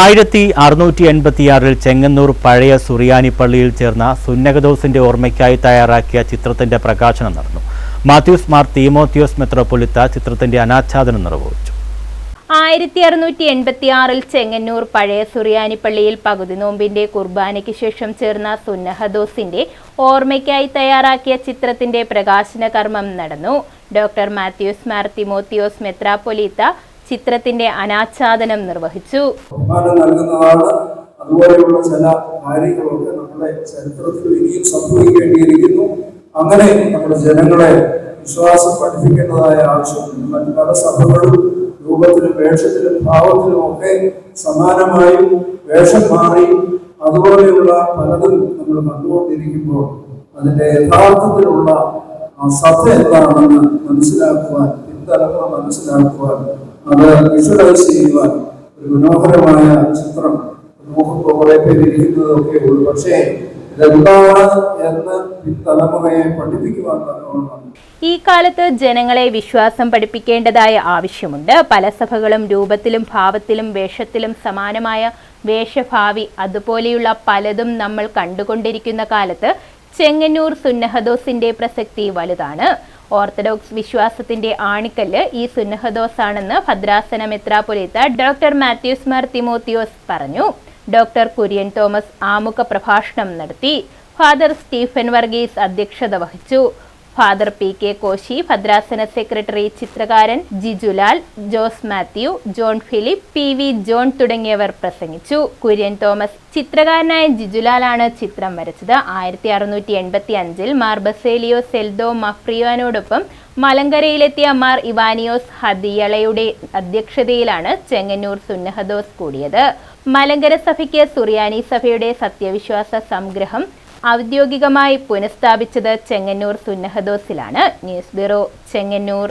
ആയിരത്തി അറുന്നൂറ്റി എൺപത്തിയാറിൽ ചെങ്ങന്നൂർ പഴയ സുറിയാനി പള്ളിയിൽ ചേർന്ന സുന്നകദോസിന്റെ ഓർമ്മയ്ക്കായി തയ്യാറാക്കിയ ചിത്രത്തിന്റെ പ്രകാശനം നടന്നു. മാത്യൂസ് മാർ തീമോത്യോസ് മെത്രോപൊലിത്ത ചിത്രത്തിന്റെ അനാച്ഛാദനം നിർവഹിച്ചു. ആയിരത്തി അറുന്നൂറ്റി എൺപത്തി ആറിൽ ചെങ്ങന്നൂർ പഴയ സുറിയാനി പള്ളിയിൽ പകുതി നോമ്പിന്റെ കുർബാനയ്ക്ക് ശേഷം ചേർന്ന സുന്നഹദോസിന്റെ ഓർമ്മയ്ക്കായി തയ്യാറാക്കിയ ചിത്രത്തിന്റെ പ്രകാശന കർമ്മം നടന്നു. ഡോക്ടർ മാത്യൂസ് മാർ തിമോത്തിയോസ് മെത്രാപ്പൊലീത്ത ചിത്രത്തിന്റെ അനാച്ഛാദനം നിർവഹിച്ചു. നൽകുന്നതാണ് ചില ചരിത്രത്തിൽ സംഭവിക്കേണ്ടിയിരിക്കുന്നു. അങ്ങനെ നമ്മുടെ ജനങ്ങളെ വിശ്വാസം പഠിപ്പിക്കേണ്ടതായ ആവശ്യമുണ്ട്. മറ്റ് പല സഭകളും രൂപത്തിലും വേഷത്തിലും ഭാവത്തിലും ഒക്കെ സമാനമായും വേഷം മാറി അതുപോലെയുള്ള പലതും നമ്മൾ കണ്ടുകൊണ്ടിരിക്കുമ്പോൾ അതിന്റെ യഥാർത്ഥത്തിലുള്ള സത്യ എന്താണെന്ന് മനസ്സിലാക്കുവാൻ പിൻതലമുറ മനസ്സിലാക്കുവാൻ അത് വിഷ്വലൈസ് ചെയ്യുവാൻ ഒരു മനോഹരമായ ചിത്രം നോക്കുമ്പോൾ കുറെ പേര് പക്ഷേ ഈ കാലത്ത് ജനങ്ങളെ വിശ്വാസം പഠിപ്പിക്കേണ്ടതായ ആവശ്യമുണ്ട്. പല സഭകളും രൂപത്തിലും ഭാവത്തിലും വേഷത്തിലും സമാനമായ വേഷഭാവി അതുപോലെയുള്ള പലതും നമ്മൾ കണ്ടുകൊണ്ടിരിക്കുന്ന കാലത്ത് ചെങ്ങന്നൂർ സുന്നഹദോസിന്റെ പ്രസക്തി വലുതാണ്. ഓർത്തഡോക്സ് വിശ്വാസത്തിന്റെ ആണിക്കല്ല് ഈ സുന്നഹദോസാണെന്ന് ഭദ്രാസന മെത്രാപൊലീത്ത ഡോക്ടർ മാത്യൂസ് മാർ തിമോത്തിയോസ് പറഞ്ഞു. ഡോക്ടർ കുര്യൻ തോമസ് ആമുഖ പ്രഭാഷണം നടത്തി. ഫാദർ സ്റ്റീഫൻ വർഗീസ് അധ്യക്ഷത വഹിച്ചു. ഫാദർ പി കെ കോശി ഭദ്രാസന സെക്രട്ടറി ചിത്രകാരൻ Jijulal Jose Mathew John Philip P V John തുടങ്ങിയവർ പ്രസംഗിച്ചു. കുര്യൻ തോമസ് ചിത്രകാരനായ ജിജുലാലാണ് ചിത്രം വരച്ചത്. ആയിരത്തി അറുന്നൂറ്റി എൺപത്തി അഞ്ചിൽ മാർ സെൽദോ മഫ്രിയോനോടൊപ്പം മലങ്കരയിലെത്തിയ മാർ ഇവാനിയോസ് ഹദിയളയുടെ അധ്യക്ഷതയിലാണ് ചെങ്ങന്നൂർ സുന്നഹദോസ് കൂടിയത്. മലങ്കര സഭയ്ക്ക് സുറിയാനി സഭയുടെ സത്യവിശ്വാസ സംഗ്രഹം ഔദ്യോഗികമായി പുനഃസ്ഥാപിച്ചത് ചെങ്ങന്നൂർ സുന്നഹദോസിലാണ്. News bureau Chengannur.